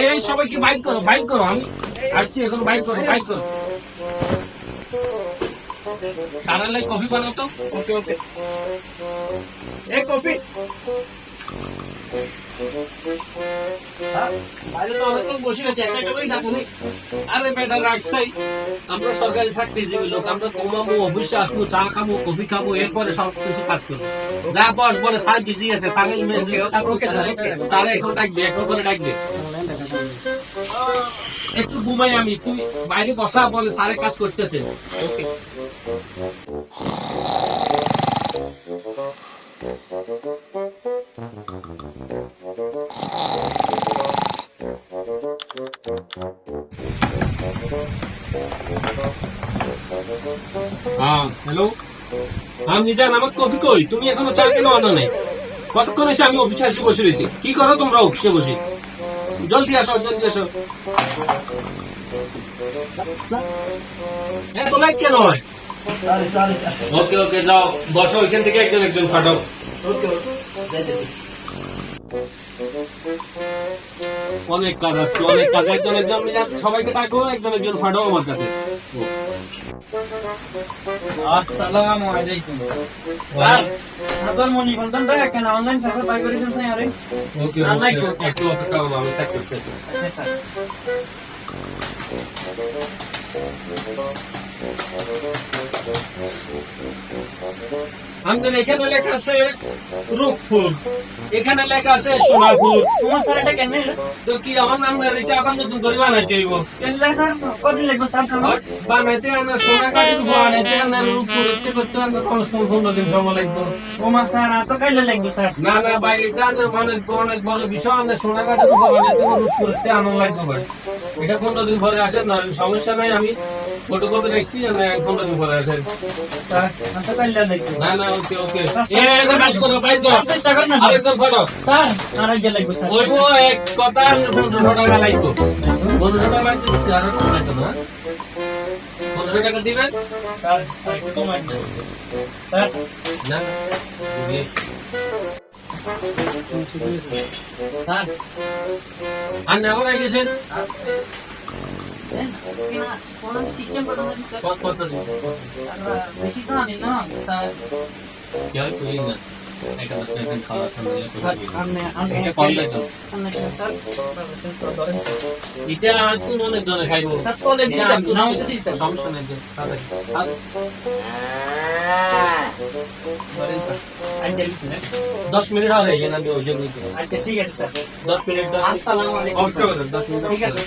এই সবাইকে বাইক করো বাইক করো, আমি আসছি এখন বাইক করো বাইক করো। সারার লাই কফি বানাতো ওকে এক কপি আরে বেটা রাখছাই। আমরা সরকারি চাকরিজীবী লোক আমরা কমাবো অফিসে আসব চা খাব কফি খাব এরপরে সব কিছু কাজ করব। যা বস বলে স্যার বিজি আছে স্যার এখন ডাকবে এখন করে ডাকবে। একটু ঘুমাই আমি তুই বাইরে বসা বলে স্যারের কাজ করতেছে। ওকে। হ্যালো আমি নিজান আমার কফি কই? তুমি এখনও চা কেন আনো নাই? কতক্ষণ এসে আমি অফিসে এসে বসে রয়েছি কি করো তোমরা অফিসে বসে? জলদি আসো জলদি আসো। এত লাইট কেন হয়? ওকে ওকে যাও। বসো ওইখান থেকে একজন একজন ফাটাও। অনেক কাজ আছে অনেক কাজ। একজন একজন সবাইকে ডাকো একজন একজন ফাটাও আমার কাছে। আসসালামু আলাইকুম স্যার। আপনার মনি বলতেনটা কেন অনলাইন সার্ভার বাই করেছেন স্যার? আরে ওকে ওকে তো। একটু অপেক্ষা করো আমি চেক করতেছি। হ্যাঁ স্যার। আমাদের এখানে লেখা আছে রূপপুর এখানে লেখা আছে সোনাপুর তোমার স্যার এটা কেন তো কি আমার নাম না এটা আবার নতুন করে বানাইতে হইব? কেন স্যার? কদিন লাগবে স্যার বানাইতে আনা সোনা কাটির বানাইতে আনা রূপপুর করতে করতে আনা পনেরো দিন সময় লাগবে। তোমার স্যার আর তো কাইলে লাগবে স্যার? না না ভাই এটা আমাদের অনেক অনেক বড় বিষয় সোনা কাটির বানাইতে রূপপুর করতে আনা লাগবে ভাই। এটা পনেরো দিন পরে আসে না সমস্যা নাই আমি। ফটোকপি দেখছি না পনেরো দিন পরে কাইলে লাগবে না না ওকে ওকে। এ বাইক করো বাইক করো। চেষ্টা কর না স্যার। আরেকজন ফটো স্যার। আর এক কথা পনেরোশো টাকা লাগতো পনেরোশো টাকা লাগতো আরও লাগতো না। পনেরোশো টাকা দিবেন? স্যার না আর গেছেন সিস্টেম করে দেন স্যার কত কত দিন স্যার বেশি তো আনি না স্যার কেউ তুই না এটা তুই অনেক জনে খাইবো সমস্যা নেই দশ আচ্ছা ঠিক আছে দশ মিনিট দশ দশ মিনিট ঠিক আছে